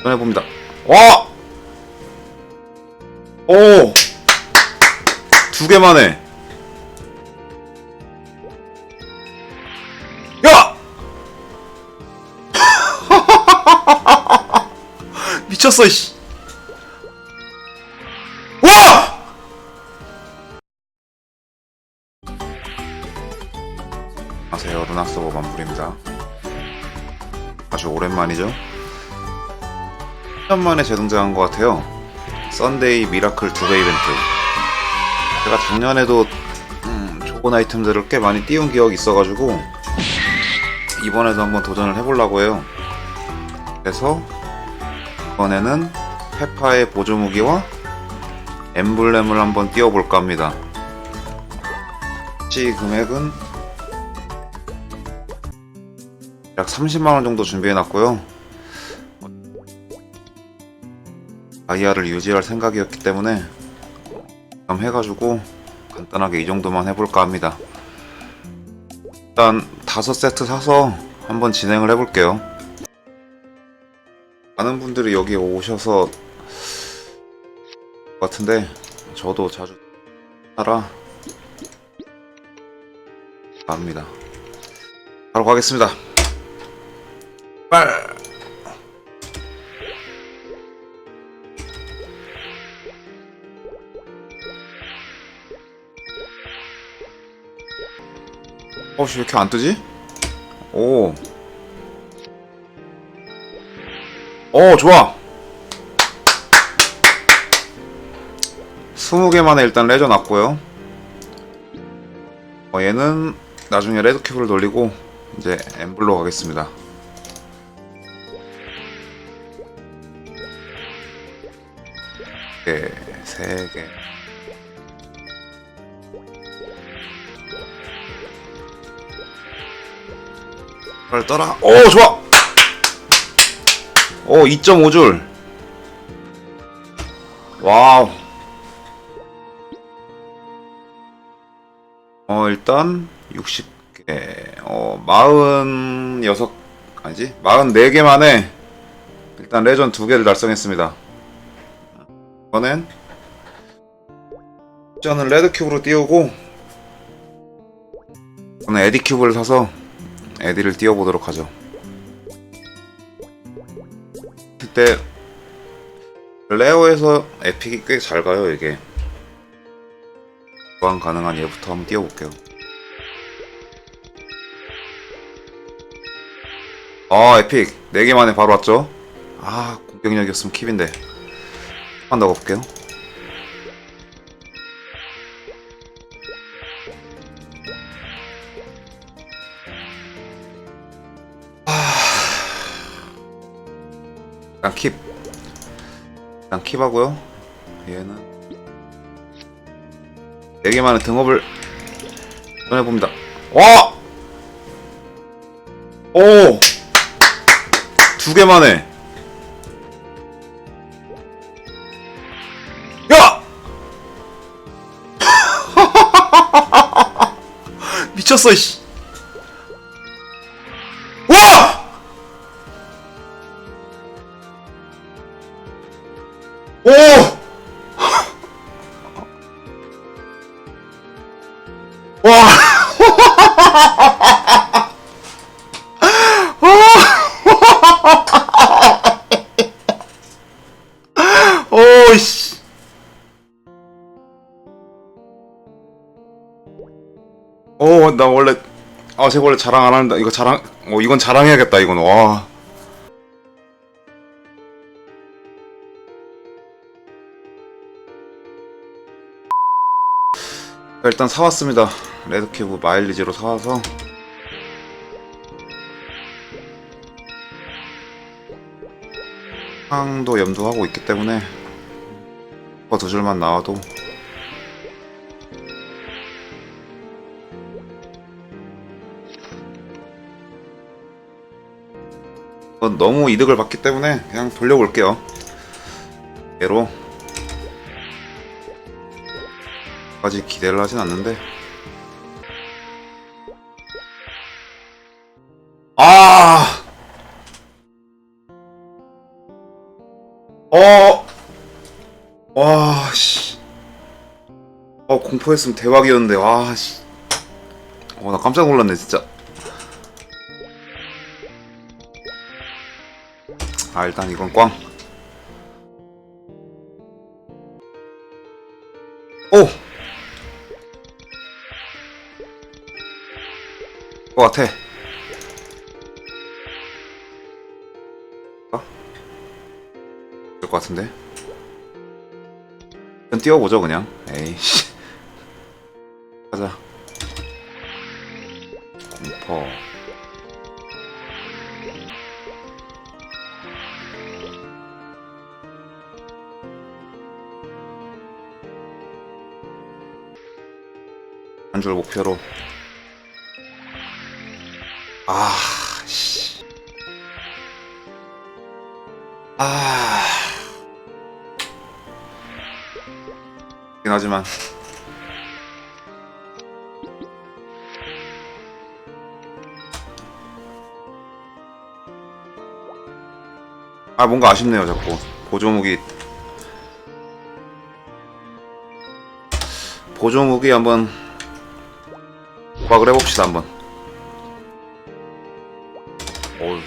도전해봅니다. 와! 오! 두 개만 해. 야! 미쳤어, 씨. 와! 안녕하세요, 루나서버 만불입니다. 아주 오랜만이죠? 1년 만에 재등장한 것 같아요. 썬데이 미라클 두배 이벤트. 제가 작년에도 음, 좋은 아이템들을 꽤 많이 띄운 기억이 있어가지고 이번에도 한번 도전을 해보려고 해요. 그래서 이번에는 페파의 보조 무기와 엠블렘을 한번 띄워볼까 합니다. 시 금액은 약 30만원 정도 준비해놨고요. 아이아를 유지할 생각이었기 때문에 그럼 해가지고 간단하게 이 정도만 해볼까 합니다. 일단 다섯 세트 사서 한번 진행을 해볼게요. 많은 분들이 여기 오셔서 같은데 저도 자주 따라 갑니다. 바로 가겠습니다. 빨. 어씨 왜 이렇게 안 뜨지? 오. 오 좋아. 20개만에 일단 레저 났고요. 어, 얘는 나중에 레드 큐브를 돌리고 이제 엠블로 가겠습니다. 개, 세 개. 빨리 떠라. 오, 좋아! 오, 2.5줄. 와우. 어, 일단, 60개. 어, 46, 아니지? 44개 만에, 일단 레전 2개를 달성했습니다. 이번엔, 저는 레드 큐브로 띄우고, 저는 에디 큐브를 사서, 에디를 띄워보도록 하죠. 그때 레어에서 에픽이 꽤 잘 가요 이게. 보안 가능한 얘부터 한번 띄워볼게요. 아 에픽 4개 만에 바로 왔죠? 아 공격력이었으면 킵인데 한번더 가볼게요. 일단 킵하고요. 얘는 4개 만의 등업을 꺼내봅니다. 와! 오! 두 개만 해. 야! 미쳤어, 씨. 오, 씨. 오, 나 원래, 아, 제가 원래 자랑 안 하는데, 이거 자랑, 어, 이건 자랑해야겠다, 이건, 와. 일단 사왔습니다. 레드큐브 마일리지로 사와서 향도 염두하고 있기 때문에 어, 두 줄만 나와도. 이건 너무 이득을 봤기 때문에 그냥 돌려볼게요. 얘로. 까지 기대를 하진 않는데. 아! 어, 와, 씨. 어, 공포했으면 대박이었는데, 와, 씨. 어, 나 깜짝 놀랐네, 진짜. 아, 일단 이건 꽝. 오! 것 같아. 어? 될것 같은데? 띄워보죠, 그냥. 에이씨. 가자. 공포. 한 줄 목표로. 아, 씨. 아. 긴 하지만. 아, 뭔가 아쉽네요, 자꾸. 보조무기. 보조무기 한번 도박을 해봅시다, 한번. 어우.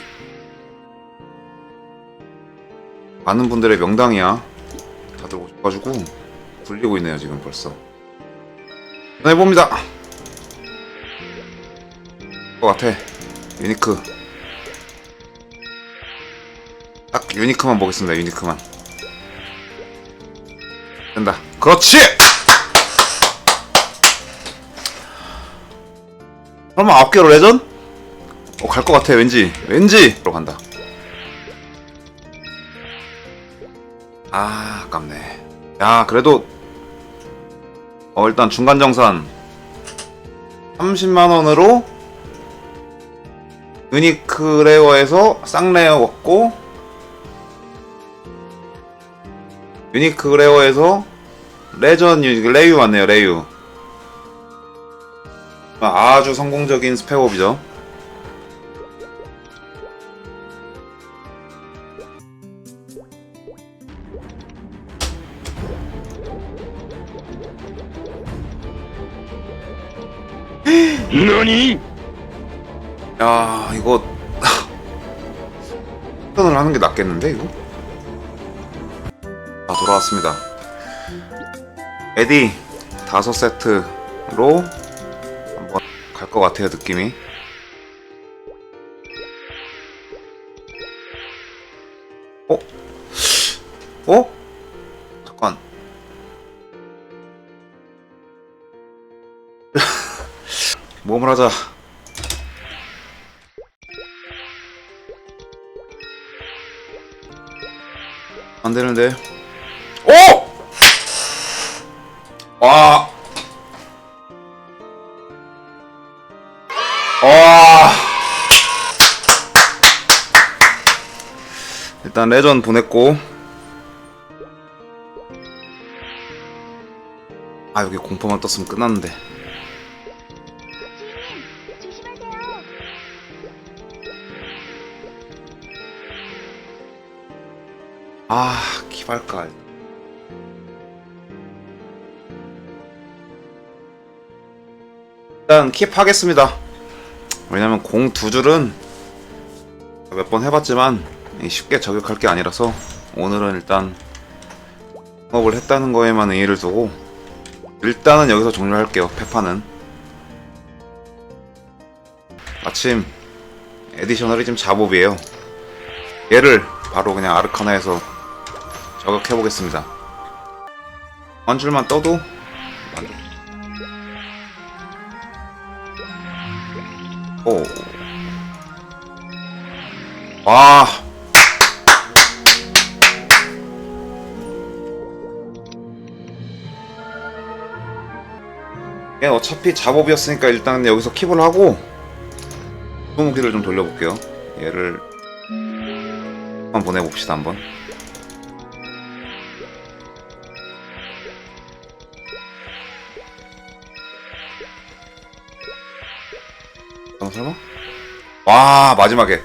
많은 분들의 명당이야. 다들 오셔가지고 굴리고 있네요 지금 벌써. 해봅니다. 것 같아. 유니크. 딱 유니크만 보겠습니다. 유니크만. 된다. 그렇지. 설마 아홉 개로 레전? 어, 갈 것 같아, 왠지. 왠지! 로 간다. 아, 아깝네. 야, 그래도, 어, 일단 중간 정산 30만원으로 유니크레어에서 쌍레어 먹고, 유니크레어에서 레전 유, 레유 맞네요, 레유. 아주 성공적인 스펙업이죠. 야 이거 회전을 하는 게 낫겠는데 이거? 아 돌아왔습니다. 에디 다섯 세트로 한번 갈 것 같아요 느낌이 모험을 하자 안 되는데. 오! 와. 와. 일단 레전 보냈고. 아 여기 공포만 떴으면 끝났는데. 아 기발가. 일단 킵하겠습니다. 왜냐면 공 두 줄은 몇 번 해봤지만 쉽게 저격할 게 아니라서 오늘은 일단 업을 했다는 거에만 의의를 두고 일단은 여기서 종료할게요. 페파는 마침 에디셔널이 지금 잡업이에요. 얘를 바로 그냥 아르카나에서 저격해 보겠습니다. 한 줄만 떠도. 오. 와. 얘 어차피 잡업이었으니까 일단 여기서 킵을 하고 소무기를 좀 돌려볼게요. 얘를 한번 보내봅시다 한번. 어, 설마? 와 마지막에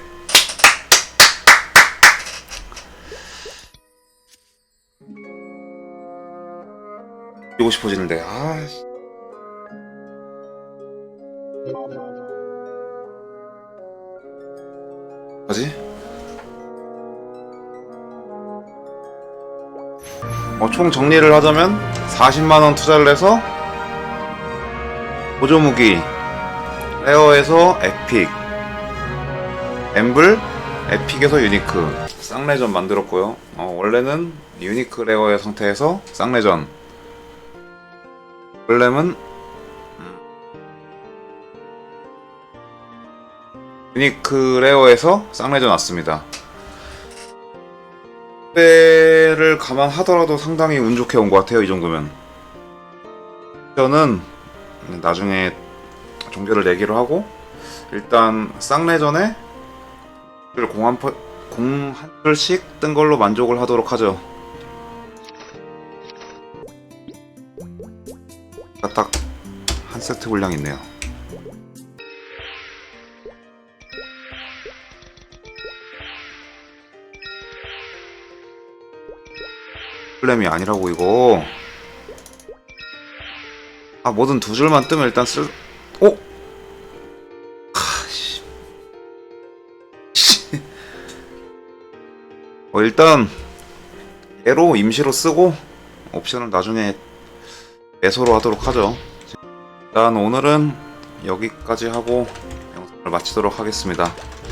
이고 싶어지는데 아 뭐지? 어, 총 정리를 하자면 40만원 투자를 해서 보조무기 레어에서 에픽. 엠블 에픽에서 유니크. 쌍레전 만들었고요. 어, 원래는 유니크 레어의 상태에서 쌍레전. 원래는 음, 유니크 레어에서 쌍레전 왔습니다. 때를 감안하더라도 상당히 운 좋게 온 것 같아요 이 정도면. 저는 나중에 종결을 내기로 하고 일단 쌍내전에 공한 퍼- 공한 줄씩 뜬 걸로 만족을 하도록 하죠. 딱 한 세트 분량 있네요. 플램이 아니라고 이거. 아 뭐든 두 줄만 뜨면 일단 쓸. 오. 하씨. 씨. 어 일단 얘로 임시로 쓰고 옵션은 나중에 매소로 하도록 하죠. 일단 오늘은 여기까지 하고 영상을 마치도록 하겠습니다.